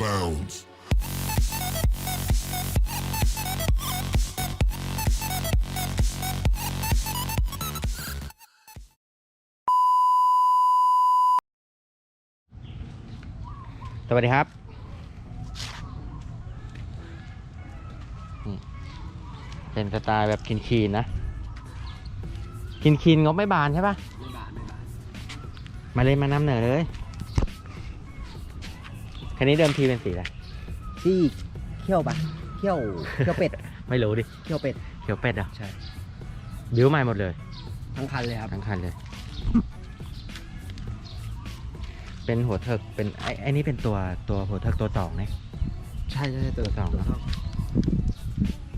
bounds. สวัสดีครับนี่เป็นสไตล์แบบคินคีนๆนะคินคีนๆงบไม่บานใช่ปะไม่บาทไม่บาทมาเลยมานำเหนือเลย คันนี้เดิมทีเป็นสีอะไรที่เขี้ยวปะเขี้ยวเขี้ยวเป็ดไม่รู้ดิเขี้ยวเป็ด เขียวเป็ดเหรอะใช่ บิ้วใหม่หมดเลยทั้งคันเลยครับทั้งคันเลย เป็นหัวเถิกเป็นไอ้ไอ้นี่เป็นตัวตัวหัวเถิกตัวต่องเนี่ยใช่ใช่ตัวสอง ตัวเนอะ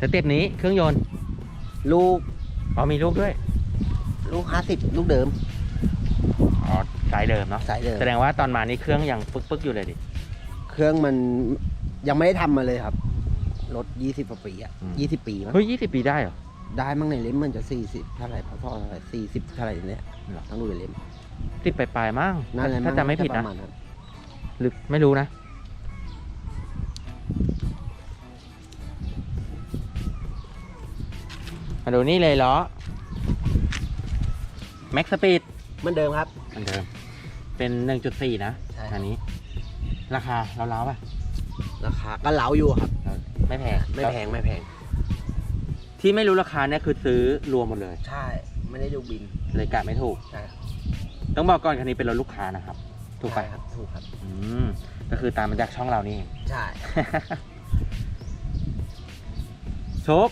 สเต็ปนี้เครื่องยนต์ลูกอ๋อมีลูกด้วยลูกห้าสิบลูกเดิมอ๋อสายเดิมเนาะสายเดิมแสดงว่าตอนมานี่เครื่องยังปึกๆอยู่เลยดิ เครื่องมันยังไม่ได้ทำมาเลยครับ รถยี่สิบกว่าปีอะอืม ยี่สิบปีมั้งเฮ้ยยี่สิบปีได้เหรอ ได้มั้งในเล่มมันจะสี่สิบเท่าไหร่พอๆเท่าไหร่สี่สิบเท่าไหร่เนี่ยเหรอทั้งดูในเล่มสิบปลายๆมั้งนั่นแหละถ้าจำไม่ผิดปนะระมาณนั้นหรือไม่รู้นะ มาดูนี่เลยล้อแม็กสปีดเหมือนเดิมครับ เหมือนเดิม เป็น 1.4 นะใช่อันนี้ ราคาเราเล้าๆป่ะราคาก็เล้าอยู่ครับ ไม่แพงไม่แพงไม่แพง ที่ไม่รู้ราคาเนี่ยคือซื้อรวมหมดเลย ใช่ ไม่ได้ดูบินเลยกะไม่ถูก ใช่ครับต้องบอกก่อนคันนี้เป็นรถลูกค้านะครับ ถูกไปใช่ครับ ถูกครับ อืมก็คือตามมาจากช่องเรานี่เองใช่โชค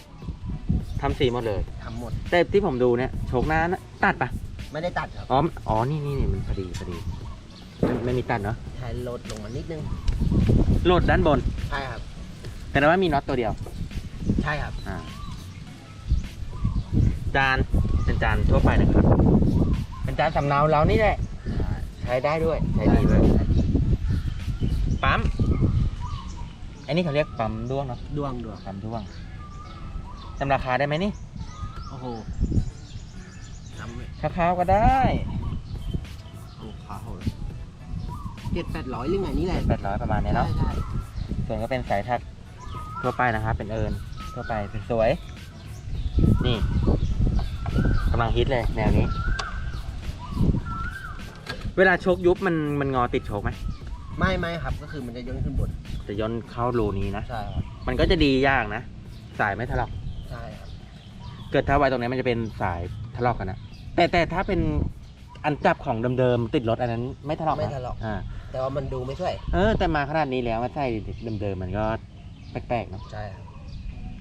ทำสีหมดเลยทำหมด แต่ที่ผมดูเนี่ยโชคหน้านะตัดปะไม่ได้ตัดครับ อ๋อ อ๋อ นี่นี่นี่มันพอดีพอดี ไม่ไม่มีตัดเนาะใช้ลดลงมานิดนึง โหลดด้านบน ใช่ครับ แต่ว่ามีน็อตตัวเดียว ใช่ครับ อ่า จานเป็นจานทั่วไปนะครับ เป็นจานสำเนาเรานี่แหละ ใช้ได้ด้วย ใช้ดีด้วย ปั๊ม อันนี้เขาเรียกปั๊มด้วงเนาะ ดวงดวงปั๊มด้วงจำราคาได้ไหมนี่ โอ้โหจำไม่คร่าวๆก็ได้ โอ้ขาโหด เจ็ดแปดร้อยหรือไงนี่แหละแปดร้อยประมาณเนี้ยใช่เนาะ ใช่ส่วนก็เป็นสายถักทั่วไปนะครับ เป็นเอิญทั่วไปเป็นสวยนี่กำลังฮิตเลยแนวนี้ เวลาโชกยุบมันมันงอติดโชกไหมไม่ไม่ครับก็คือมันจะย่นขึ้นบนจะย้อนเข้ารูนี้นะ ใช่ครับมันก็จะดียากนะ สายไม่ทะเลาะใช่ครับเกิดถ้าไว้ตรงนี้มันจะเป็นสายทะเลาะกันนะแต่แต่ถ้าเป็น อันจับของเดิมๆติดรถอันนั้นไม่ทะเลาะไม่นทะเลาะ อ่าแต่ว่ามันดูไม่ช่วย เออแต่มาขนาดนี้แล้วมาใส่เดิมๆมันก็แปลกๆเนาะใช่ครับ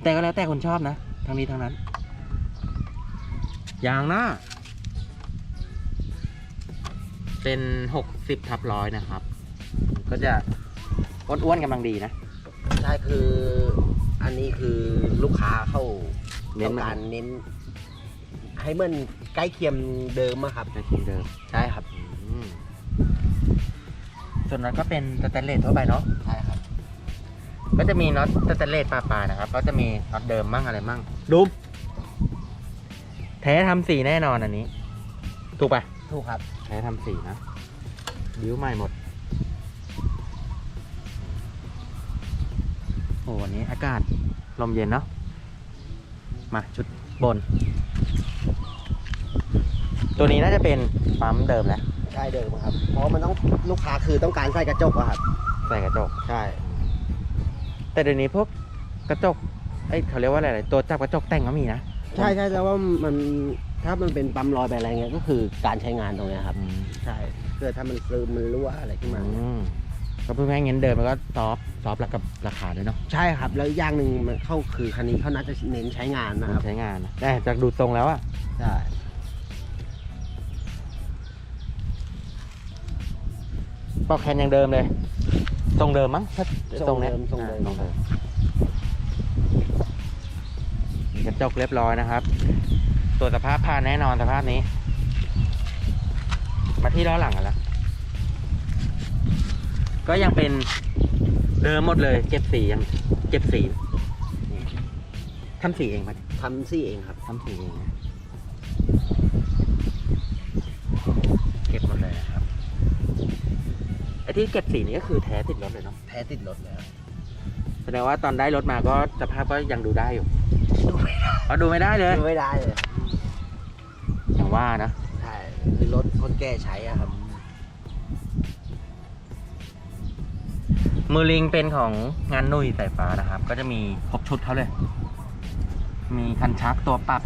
แต่ก็แล้วแต่คนชอบนะทั้งนี้ทั้งนั้นยางหน้าเป็นหกสิบทับร้อยนะครับ ก็จะอ้วนๆกำลังดีนะใช่คืออันนี้คือลูกค้าเข้าเน้นต้องมาการเน้นให้มันใก ล้เคียงเดิมอะครับในทีมเดิมใช่ครับ อืมส่วนน็อตก็เป็นสแตนเลสทั่วไปเนาะใช่ครับ ก็จะมีน็อตสแตนเลสปลาๆนะครับ ก็จะมีน็อตเดิมมั่งอะไรมั่งดูแท้ทำสีแน่นอนอันนี้ ถูกปะถูกครับแท้ทำสีนะบิ้วใหม่หมดโอ้วันนี้อากาศลมเย็นเนาะมาชุดบน ตัวนี้น่าจะเป็นปั๊มเดิมแล้วใช่เดิมครับ เพราะมันต้องลูกค้าคือต้องการใส่กระจกอะครับ ใส่กระจก ใช่ แต่เดี๋ยวนี้พวกกระจกเอ้ยเขาเรียกว่าอะไรตัวจับกระจกแต่งก็มีนะใช่ใช่แต่ว่ามันถ้ามันเป็นปั๊มลอยไปอะไรเงี้ยก็คือการใช้งานตรงเนี้ยครับ อืมใช่เพื่อถ้ามันซึมมันรั่วอะไรขึ้นมาอืมก็เพื่อให้เงินเดินมันก็ซอฟต์ซอฟต์แล้วกับราคาด้วยเนาะใช่ครับ แล้วอีกอย่างหนึ่งมันเข้าคือคันนี้เขาน่าจะเน้นใช้งานนะครับใช้งานนะแต่จากดูทรงแล้วอะใช่ ปอกแคนยังเดิมเลยทรงเดิมมั้งถ้าทรงนี้ยเดิมทรงเดิมอ่าทรงเดิมมีกระจกเรียบร้อยนะครับตรวจสภาพผ่านแน่นอนสภาพนี้ มาที่ล้อหลังกันแล้ว ก็ยังเป็นเดิมหมดเลย เก็บสียังเก็บสีนี่ทำสีเองปะทำซี่เองครับทำสีเองนะเก็บหมดเลยนะครับอ้ ที่เก็บสีนี่ก็คือแท้ติดรถเลยเนาะแท้ติดรถเลยครับแสดงว่าตอนได้รถมาก็สภาพก็ยังดูได้อยู่อ๋อดูไม่ได้เลยไม่ได้เลยอย่างว่านะใช่คือรถคนแก่ใช้อะครับ มือลิงเป็นของงานนุ่ยสายฟ้านะครับ ก็จะมีครบชุดเขาเลย มีคันชักตัวปรับ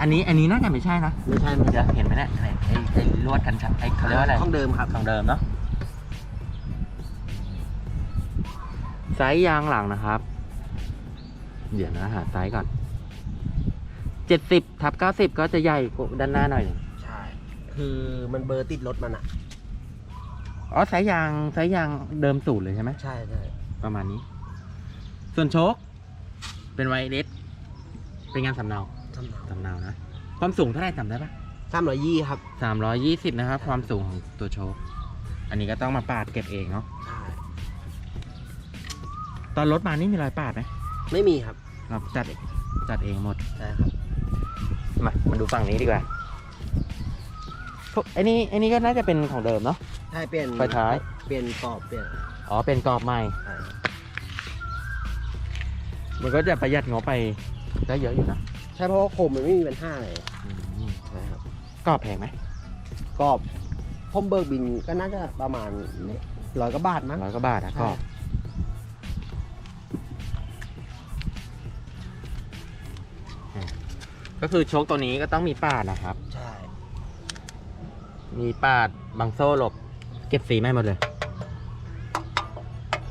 อันนี้อันนี้น่าจะไม่ใช่นะไม่ใช่ไม่เดี๋ใช่ยวเห็นไหมเนี่ยไอ้ไอ้ไอ้ลวดคันชักไอ้เขาเรียกว่าอะไรของเดิมครับของเดิมเนาะ ไซส์ยางหลังนะครับ เดี๋ยวนะหาไซส์ก่อนเจ็ดสิบทับเก้าสิบก็จะใหญ่กว่าด้านหน้าหน่อยหนึ่งใช่ คือมันเบอร์ติดรถมันอะอ๋อไซส์ยางไซส์ยางเดิมสูตรเลยใช่ไหมใช่ใช่ประมาณนี้ ส่วนโชคเป็นไวเดสเป็นงานสำเนาสำเนาสำเนานะ ความสูงเท่าไหร่จำได้ปะสามร้อยยี่ครับสามร้อยยี่สิบนะครับ ความสูงของตัวโชคอันนี้ก็ต้องมาปาดเก็บเองเนาะใช่ ตอนรถมานี่มีรอยปาดไหมไม่มีครับเราจัดเองจัดเองหมดใช่ครับมามาดูฝั่งนี้ดีกว่าพวกไอ้นี่ไอ้นี่ก็น่าจะเป็นของเดิมเนาะ ใช่เปลี่ยนไฟท้าย เปลี่ยนกรอบเปลี่ยนอ๋อเป็นกรอบใหม่ ใช่ครับมันก็จะประหยัดงบไปได้เยอะอยู่นะใช่เพราะว่าโคมมันไม่มีปัญหาเลยอืมใช่ครับกรอบแพงไหมกรอบผมเบิกบินก็น่าจะประมาณร้อยกว่าบาทมั้งร้อยกว่าบาทนะใช่กรอบ ก็คือโชคตัวนี้ก็ต้องมีปาดนะครับ ใช่ มีปาดบังโซ่หลบ เก็บสีไม่หมดเลย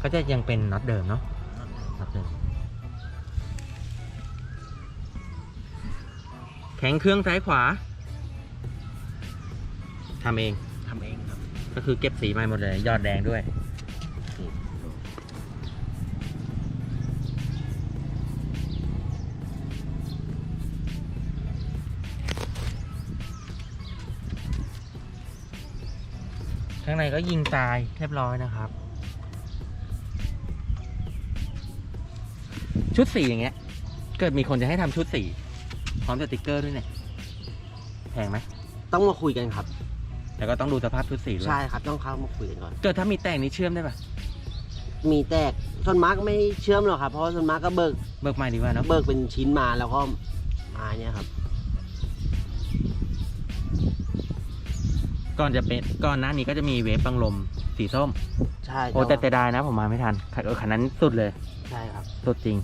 ก็จะยังเป็นน็อตเดิมเนาะน็อตเดิมแข็งเครื่องซ้ายขวาทำเอง ทำเองครับ ก็คือเก็บสีใหม่หมดเลย ยอดแดงด้วยางในก็ยิงตายเรียบร้อยนะครับ ชุดสีอย่างเงี้ย เกิดมีคนจะให้ทำชุดสีพร้อมสติกเกอร์ด้วยเนี่ยแพงไหมต้องมาคุยกันครับแล้วก็ต้องดูสภาพชุดสีด้วยใช่ครับต้องเข้ามาคุยกันก่อนเกิดถ้ามีแต่งนี้เชื่อมได้ปะมีแตกส่วนมากไม่เชื่อมหรอกครับเพราะว่าส่วนมากก็เบิกเบิกใหม่ดีกว่าเนาะเบิกเป็นชิ้นมาแล้วก็มาเนี่ยครับ ก่อนจะเป็นก่อนหน้านี้ก็จะมีเวฟบังลมสีส้ม ใช่โอ้แต่แต่ได้นะผมมาไม่ทันคันเออคันนั้นสุดเลย ใช่ครับ สุดจริง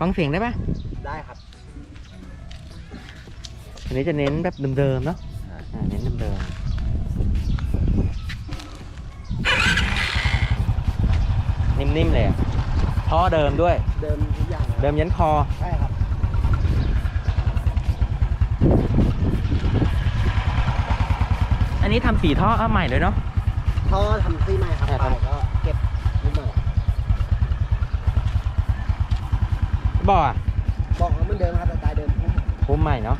ฟังเสียงได้ปะได้ครับ อันนี้จะเน้นแบบเดิมๆเนาะอ่าเน้นเดิมๆนิ่มๆเลยอะท่อเดิมด้วย เดิม เดิมยันคอ ใช่ครับ อันนี้ทำสีท่อเอาใหม่เลยเนาะ ท่อทำซี่ใหม่ครับอ่าไปทำก็เก็บนิดหน่อยบ่ออะบอกว่าเหมันเดิมครับแต่ตายเดิมพุ่มพุ่มใหม่เนาะ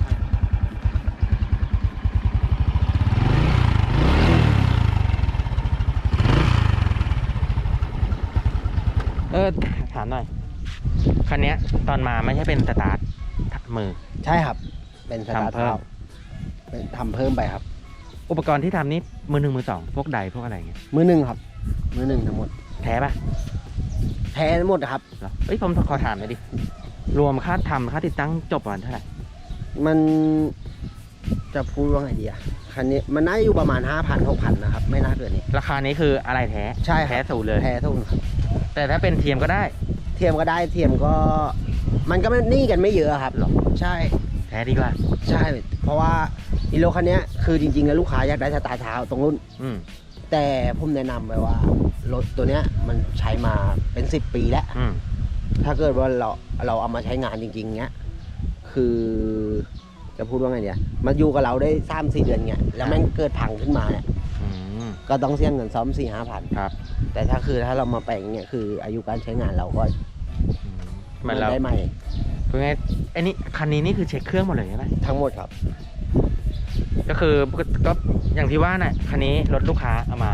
เออ ถามหน่อย คันเนี้ยตอนมาไม่ใช่เป็นสตาร์ทมือ ใช่ครับ เป็นสตาร์ททำเพิ่มเท้าเป็นทำเพิ่มไปครับ อุปกรณ์ที่ทำนี่มือหนึ่งมือสองพวกใดพวกอะไรเงี้ยมือหนึ่งครับ มือหนึ่งทั้งหมด แท้ปะแท้ทั้งหมดครับเหรอเอ้ยผมขอถามหน่อยดิรวมค่าทำค่าติดตั้งจบประมาณเท่าไหร่มันจะพูดว่าไงดีอะคันนี้มันน่าจะอยู่ประมาณห้าพันหกพันนะครับ ไม่น่าเกินนี้ ราคานี้คืออะไรแท้ ใช่ครับแท้สูตรเลย แท้ทุกคนครับแต่ถ้าเป็นเทียมก็ได้ เทียมก็ได้เทียมก็ มันก็ไม่นี่กันไม่เยอะครับหรอใช่ แท้ดีกว่า ใช่ เพราะว่าอีโลคันเนี้ยคือจริงๆแล้วลูกค้าอยากได้สไตล์เท้าตรงรุ่น อืมแต่ผมแนะนำไปว่ารถตัวเนี้ยมันใช้มาเป็นสิบปีแล้ว อืมถ้าเกิดว่าเราเราเอามาใช้งานจริง ๆเนี้ย คือจะพูดว่าไงเดียมาอยู่กับเราได้สามสี่เดือนเนี้ย แล้วแม่งเกิดพังขึ้นมาเนี่ย อืมก็ต้องเสียเงินซ้อมสี่ห้าพันครับ แต่ถ้าคือถ้าเรามาแปลงเนี่ยคืออายุการใช้งานเราก็อืมเหมือนเราได้ใหม่คือไงไอ้นี่คันนี้นี่คือเช็คเครื่องหมดเลยใช่ไหมทั้งหมดครับ ก็คือก็ก็อย่างที่ว่าน่ะคันนี้รถลูกค้าเอามา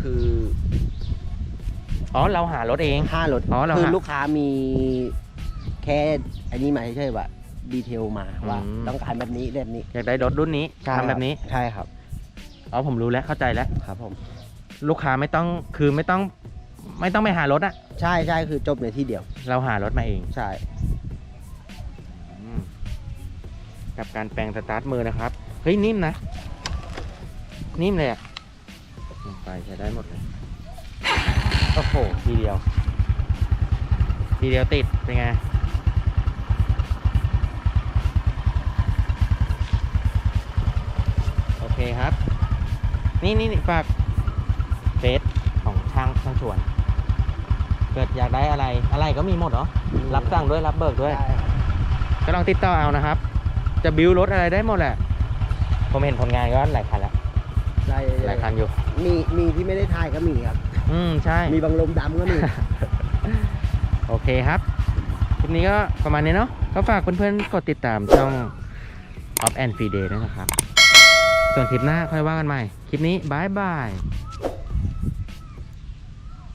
คืออ๋อเราหารถเองห้ารถอ๋อเราคือหาลูกค้ามีแค่อันนี้มาเฉยๆว่าดีเทลมาว่าอืมต้องการแบบนี้แบบนี้ อยากได้รถรุ่นนี้ทำแบบนี้ใช่ครับอ๋อผมรู้แล้วเข้าใจแล้วครับผม ลูกค้าไม่ต้องคือไม่ต้องไม่ต้องไปหารถอะใช่ใช่คือจบในที่เดียว เราหารถมาเองใช่ อืมกับการแปลงสตาร์ทมือนะครับ เฮ้ย นิ่มนะ นิ่มเลยอะลงไปใช้ได้หมดเลยโอ้โหทีเดียว ทีเดียวติด เป็นไง โอเคครับ นี่นี่นี่ฝาก เฟซของช่างช่างชวน เกิดอยากได้อะไรอะไรก็มีหมดเหรอรับสั่งด้วยรับเบิกด้วยใช่ครับก็ลองติดต่อเอานะครับ จะบิวรถอะไรได้หมดแหละ ผมเห็นผลงานก็หลายคันแล้วใช่หลายคันอยู่ มีมีที่ไม่ได้ถ่ายก็มีครับ อืมใช่ มีบางลมดำก็มี โอเคครับ คลิปนี้ก็ประมาณนี้เนาะ ก็ฝากเพื่อนๆ กดติดตามช่อง Off and Free Day ด้วยนะครับ ส่วนคลิปหน้าค่อยว่ากันใหม่ คลิปนี้บายบาย